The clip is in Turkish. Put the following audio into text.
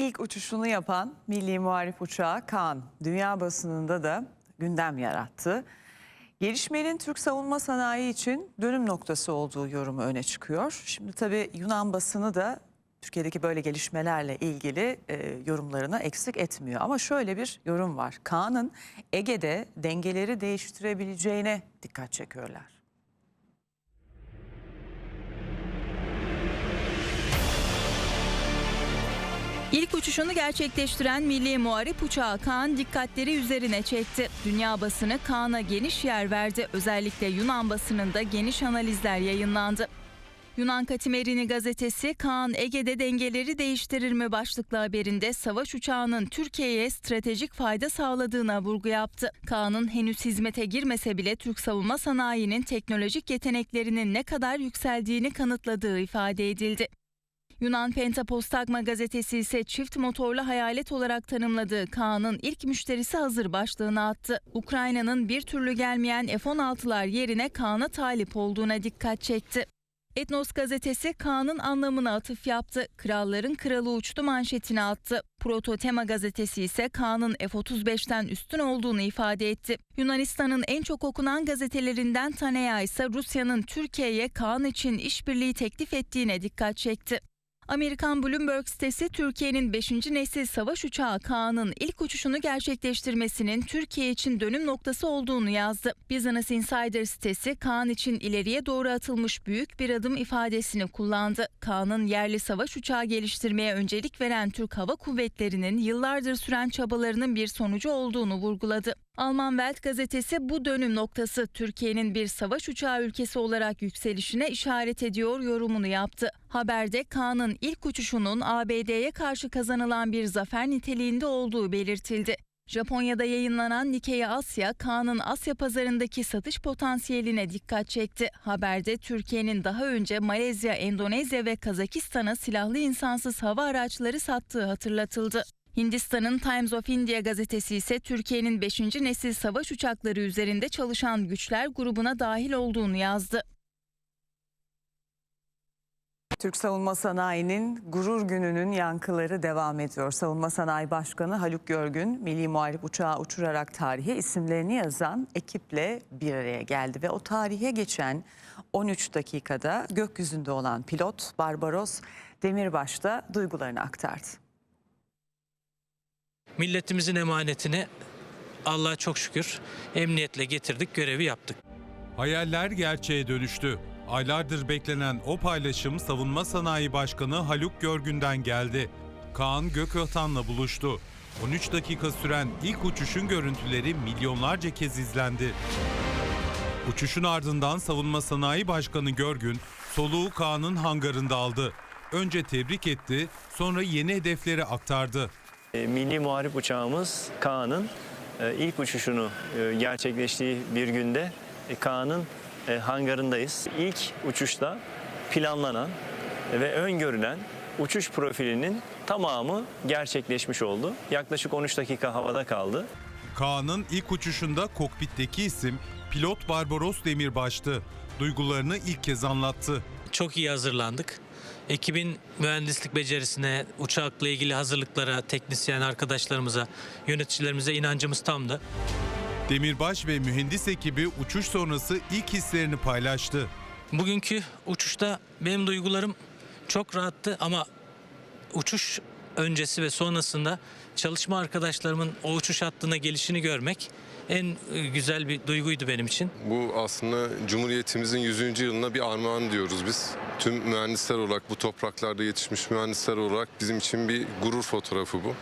İlk uçuşunu yapan milli muharip uçağı Kaan, dünya basınında da gündem yarattı. Gelişmenin Türk savunma sanayi için dönüm noktası olduğu yorumu öne çıkıyor. Şimdi tabii Yunan basını da Türkiye'deki böyle gelişmelerle ilgili e, yorumlarını eksik etmiyor. Ama şöyle bir yorum var. Kaan'ın Ege'de dengeleri değiştirebileceğine dikkat çekiyorlar. İlk uçuşunu gerçekleştiren milli muharip uçağı Kaan dikkatleri üzerine çekti. Dünya basını Kaan'a geniş yer verdi. Özellikle Yunan basınında geniş analizler yayınlandı. Yunan Katimerini gazetesi Kaan Ege'de dengeleri değiştirir mi başlıklı haberinde savaş uçağının Türkiye'ye stratejik fayda sağladığına vurgu yaptı. Kaan'ın henüz hizmete girmese bile Türk savunma sanayinin teknolojik yeteneklerinin ne kadar yükseldiğini kanıtladığı ifade edildi. Yunan Pentapostagma gazetesi ise çift motorlu hayalet olarak tanımladığı Kaan'ın ilk müşterisi hazır başlığını attı. Ukrayna'nın bir türlü gelmeyen F-16'lar yerine Kaan'a talip olduğuna dikkat çekti. Etnos gazetesi Kaan'ın anlamına atıf yaptı. Kralların kralı uçtu manşetini attı. Prototema gazetesi ise Kaan'ın F-35'ten üstün olduğunu ifade etti. Yunanistan'ın en çok okunan gazetelerinden Tanea ise Rusya'nın Türkiye'ye Kaan için işbirliği teklif ettiğine dikkat çekti. Amerikan Bloomberg sitesi Türkiye'nin 5. nesil savaş uçağı Kaan'ın ilk uçuşunu gerçekleştirmesinin Türkiye için dönüm noktası olduğunu yazdı. Business Insider sitesi Kaan için ileriye doğru atılmış büyük bir adım ifadesini kullandı. Kaan'ın yerli savaş uçağı geliştirmeye öncelik veren Türk Hava Kuvvetleri'nin yıllardır süren çabalarının bir sonucu olduğunu vurguladı. Alman Welt gazetesi bu dönüm noktası Türkiye'nin bir savaş uçağı ülkesi olarak yükselişine işaret ediyor yorumunu yaptı. Haberde Kaan'ın ilk uçuşunun ABD'ye karşı kazanılan bir zafer niteliğinde olduğu belirtildi. Japonya'da yayınlanan Nikkei Asya, Kaan'ın Asya pazarındaki satış potansiyeline dikkat çekti. Haberde Türkiye'nin daha önce Malezya, Endonezya ve Kazakistan'a silahlı insansız hava araçları sattığı hatırlatıldı. Hindistan'ın Times of India gazetesi ise Türkiye'nin 5. nesil savaş uçakları üzerinde çalışan güçler grubuna dahil olduğunu yazdı. Türk Savunma Sanayi'nin gurur gününün yankıları devam ediyor. Savunma Sanayi Başkanı Haluk Görgün, Milli Muharip uçağı uçurarak tarihe isimlerini yazan ekiple bir araya geldi. Ve o tarihe geçen 13 dakikada gökyüzünde olan pilot Barbaros Demirbaş da duygularını aktardı. Milletimizin emanetini Allah'a çok şükür emniyetle getirdik, görevi yaptık. Hayaller gerçeğe dönüştü. Aylardır beklenen o paylaşım Savunma Sanayi Başkanı Haluk Görgün'den geldi. Kaan Gökötan'la buluştu. 13 dakika süren ilk uçuşun görüntüleri milyonlarca kez izlendi. Uçuşun ardından Savunma Sanayi Başkanı Görgün soluğu Kaan'ın hangarında aldı. Önce tebrik etti, sonra yeni hedefleri aktardı. E, Milli Muharip uçağımız Kaan'ın e, ilk uçuşunu e, gerçekleştiği bir günde Kaan'ın hangarındayız. İlk uçuşta planlanan ve öngörülen uçuş profilinin tamamı gerçekleşmiş oldu. Yaklaşık 13 dakika havada kaldı. Kaan'ın ilk uçuşunda kokpitteki isim pilot Barbaros Demirbaş'tı. Duygularını ilk kez anlattı. Çok iyi hazırlandık. Ekibin mühendislik becerisine, uçakla ilgili hazırlıklara, teknisyen arkadaşlarımıza, yöneticilerimize inancımız tamdı. Demirbaş ve mühendis ekibi uçuş sonrası ilk hislerini paylaştı. Bugünkü uçuşta benim duygularım çok rahattı ama uçuş öncesi ve sonrasında çalışma arkadaşlarımın o uçuş hattına gelişini görmek en e, güzel bir duyguydu benim için. Bu aslında Cumhuriyetimizin 100. yılına bir armağan diyoruz biz. Tüm mühendisler olarak bu topraklarda yetişmiş mühendisler olarak bizim için bir gurur fotoğrafı bu.